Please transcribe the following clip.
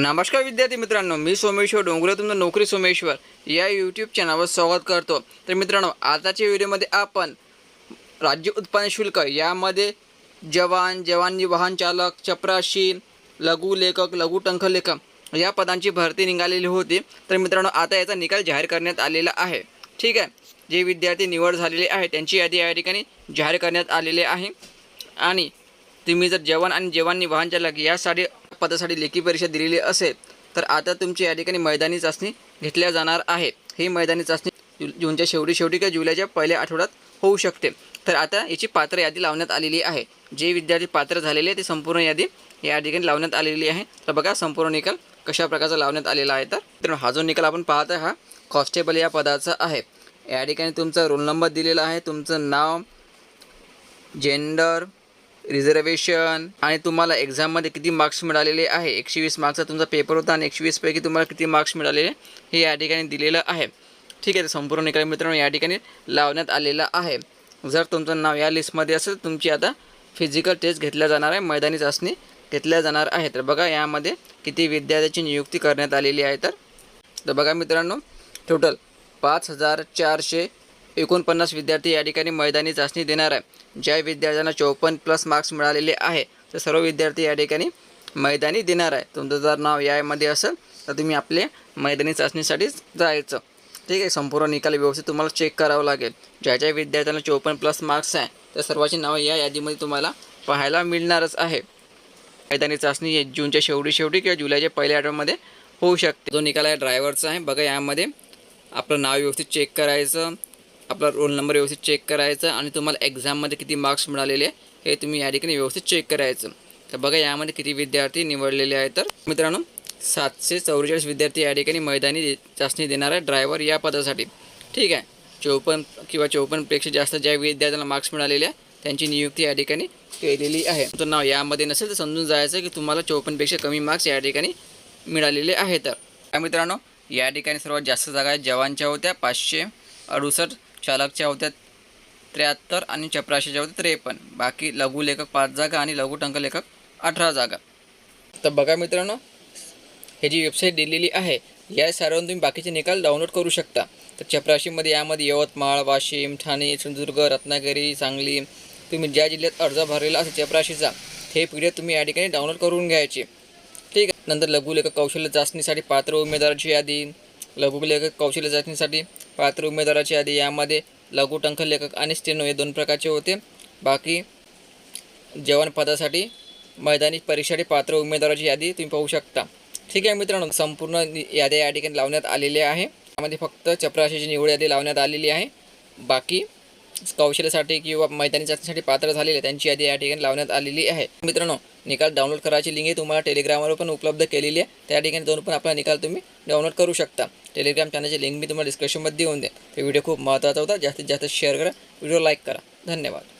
नमस्कार विद्यार्थी मित्रांनो मी सोमेश्वर डोंगरे तुमचं नोकरी सोमेश्वर या यूट्यूब चॅनलवर स्वागत करतो. तर मित्रांनो आताच्या व्हिडिओमध्ये आपण राज्य उत्पन्न शुल्क यामध्ये जवान जवानी वाहन चालक चपराशी लघु लेखक लघु लेखक या पदांची भरती निघालेली होती. तर मित्रांनो आता याचा निकाल जाहीर करण्यात आलेला आहे. ठीक आहे? जे विद्यार्थी निवड झालेले आहे त्यांची यादी या ठिकाणी जाहीर करण्यात आलेली आहे. आणि तुम्ही जर जवान आणि जवानी वाहन चालक यासाठी पदासाठी लेखी परीक्षा दिलेली असेल तर आता तुमची या ठिकाणी मैदानी चाचणी घेतल्या जाणार आहे. ही मैदानी चाचणी जूनच्या शेवटी शेवटी किंवा जुलैच्या पहिल्या आठवड्यात होऊ शकते. तर आता याची पात्र यादी लावण्यात आलेली आहे. जे विद्यार्थी पात्र झालेले ते संपूर्ण यादी या ठिकाणी लावण्यात आलेली आहे. तर बघा संपूर्ण निकाल कशा प्रकारचा लावण्यात आलेला आहे तर. हा जो निकाल आपण पाहत हा कॉन्स्टेबल या पदाचा आहे. या ठिकाणी तुमचा रोल नंबर दिलेला आहे. तुमचं नाव जेंडर रिझर्वेशन आणि तुम्हाला एक्झाममध्ये किती मार्क्स मिळालेले आहे? एकशे वीस मार्क्सचा तुमचा पेपर होता आणि एकशे वीसपैकी तुम्हाला किती मार्क्स मिळालेले हे या ठिकाणी दिलेलं आहे. ठीक आहे तर संपूर्ण निकाल मित्रांनो या ठिकाणी लावण्यात आलेला आहे. जर तुमचं नाव या लिस्टमध्ये असेल तर तुमची आता फिजिकल टेस्ट घेतल्या जाणार आहे. मैदानी चाचणी घेतल्या जाणार आहे. तर बघा यामध्ये किती विद्यार्थ्याची नियुक्ती करण्यात आलेली आहे तर. तर बघा मित्रांनो टोटल पाच हजार चारशे एकोणपन्नास विद्यार्थी या ठिकाणी मैदानी चाचणी देणार आहे. ज्या विद्यार्थ्यांना चौपन्न प्लस मार्क्स मिळालेले आहे तर सर्व विद्यार्थी या ठिकाणी मैदानी देणार आहे. तुमचं जर नाव यामध्ये असेल तर तुम्ही आपले मैदानी चाचणीसाठीच जायचं. ठीक आहे संपूर्ण निकाल व्यवस्थित तुम्हाला चेक करावं लागेल. ज्या ज्या विद्यार्थ्यांना चौपन्न प्लस मार्क्स आहे त्या सर्वांची नावं या यादीमध्ये तुम्हाला पाहायला मिळणारच आहे. मैदानी चाचणी जूनच्या शेवटी शेवटी किंवा जुलैच्या पहिल्या आठवड्यामध्ये होऊ शकते. जो निकाल आहे ड्रायव्हरचा आहे. बघा यामध्ये आपलं नाव व्यवस्थित चेक करायचं. आपला रोल नंबर व्यवस्थित चेक करायचा आणि तुम्हाला एक्झाममध्ये किती मार्क्स मिळालेले हे तुम्ही या ठिकाणी व्यवस्थित चेक करायचं. तर बघा यामध्ये किती विद्यार्थी निवडलेले आहेत तर मित्रांनो सातशे चौवेचाळीस विद्यार्थी या ठिकाणी मैदानी चाचणी देणार आहे ड्रायव्हर या पदासाठी. ठीक आहे? चौपन्न किंवा चौपन्नपेक्षा जास्त ज्या विद्यार्थ्यांना मार्क्स मिळालेले आहे त्यांची नियुक्ती या ठिकाणी केलेली आहे. तर नाव यामध्ये नसेल तर समजून जायचं की तुम्हाला चौपन्नपेक्षा कमी मार्क्स या ठिकाणी मिळालेले आहेत तर. मित्रांनो या ठिकाणी सर्वात जास्त जागा जवानच्या होत्या पाचशे अडुसष्ट चालकच्या होत्या त्र्याहत्तर आणि चपराशीच्या होत्या त्रेपन्न. बाकी लघुलेखक पाच जागा आणि लघुटंक लेखक अठरा जागा. तर बघा मित्रांनो हे जी वेबसाईट दिलेली आहे या सर्वांना तुम्ही बाकीचे निकाल डाउनलोड करू शकता. तर चपराशीमध्ये यामध्ये यवतमाळ वाशिम ठाणे सिंधुदुर्ग रत्नागिरी सांगली तुम्ही ज्या जिल्ह्यात अर्ज भरलेला असेल चपराशीचा हे पी डी एफ तुम्ही या ठिकाणी डाउनलोड करून घ्यायचे. ठीक आहे? नंतर लघुलेखक कौशल्य चाचणीसाठी पात्र उमेदवाराची यादी लघुलेखक कौशल्य चाचणीसाठी पात्र उमेदवाराची यादी यामध्ये लघु लेखक आणि स्टेनो हे दोन प्रकारचे होते. बाकी जवान पदासाठी मैदानी परीक्षेसाठी पात्र उमेदवाराची यादी तुम्ही पाहू शकता. ठीक आहे मित्रांनो संपूर्ण याद्या या ठिकाणी लावण्यात आलेल्या आहे. त्यामध्ये फक्त चपराशीची निवड यादी लावण्यात आलेली आहे. बाकी कौशल्यासाठी किंवा मैदानी चाचणीसाठी पात्र झालेले त्यांची यादी या ठिकाणी लावण्यात आलेली आहे. मित्रांनो निकाल डाउनलोड करायची लिंक ही तुम्हाला टेलिग्रामवर पण उपलब्ध केलेली आहे. त्या ठिकाणी जाऊन पण आपला निकाल तुम्ही डाउनलोड करू शकता. टेलिग्राम चॅनलची लिंक मी तुम्हाला डिस्क्रिप्शनमध्ये देऊन दे ते व्हिडिओ खूप महत्त्वाचा होता. जास्तीत जास्त शेअर करा. व्हिडिओ लाईक करा. धन्यवाद.